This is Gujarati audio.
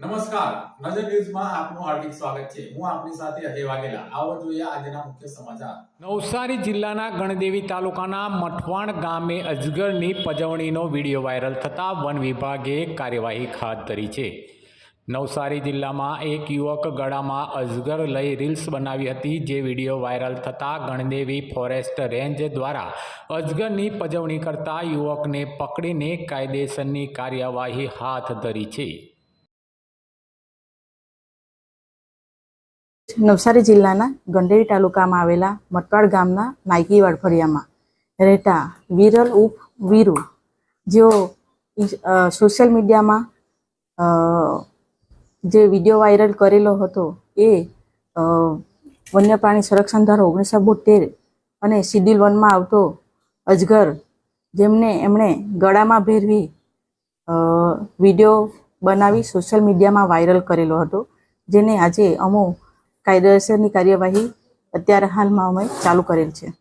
નમસ્કાર. નજર ન્યૂઝમાં આપનું હાર્દિક સ્વાગત છે. હું આપની સાથે અજય વાઘેલા. આવો જોઈએ આજના મુખ્ય સમાચાર. નવસારી જિલ્લાના ગણદેવી તાલુકાના મઠવાણ ગામે અજગરની પજવણીનો વીડિયો વાયરલ થતાં વન વિભાગે કાર્યવાહી હાથ ધરી છે. નવસારી જિલ્લામાં એક યુવક ગળામાં અજગર લઈ રીલ્સ બનાવી હતી જે વીડિયો વાયરલ થતાં ગણદેવી ફોરેસ્ટ રેન્જ દ્વારા અજગરની પજવણી કરતા યુવકને પકડીને કાયદેસરની કાર્યવાહી હાથ ધરી છે. નવસારી જિલ્લાના ગંડેરી તાલુકામાં આવેલા મટવાડ ગામના નાયકી વાડફળિયામાં રહેતા વિરલ ઉપ વીરુ, જેઓ સોશિયલ મીડિયામાં જે વીડિયો વાયરલ કરેલો હતો એ વન્ય પ્રાણી સંરક્ષણ ધારો ઓગણીસો બોતેર અને શિડ્યુલ વનમાં આવતો અજગર, જેમને એમણે ગળામાં ભેરવી વીડિયો બનાવી સોશિયલ મીડિયામાં વાયરલ કરેલો હતો, જેને આજે અમો કાયદેસરની કાર્યવાહી અત્યારે હાલમાં અમે ચાલુ કરેલ છે.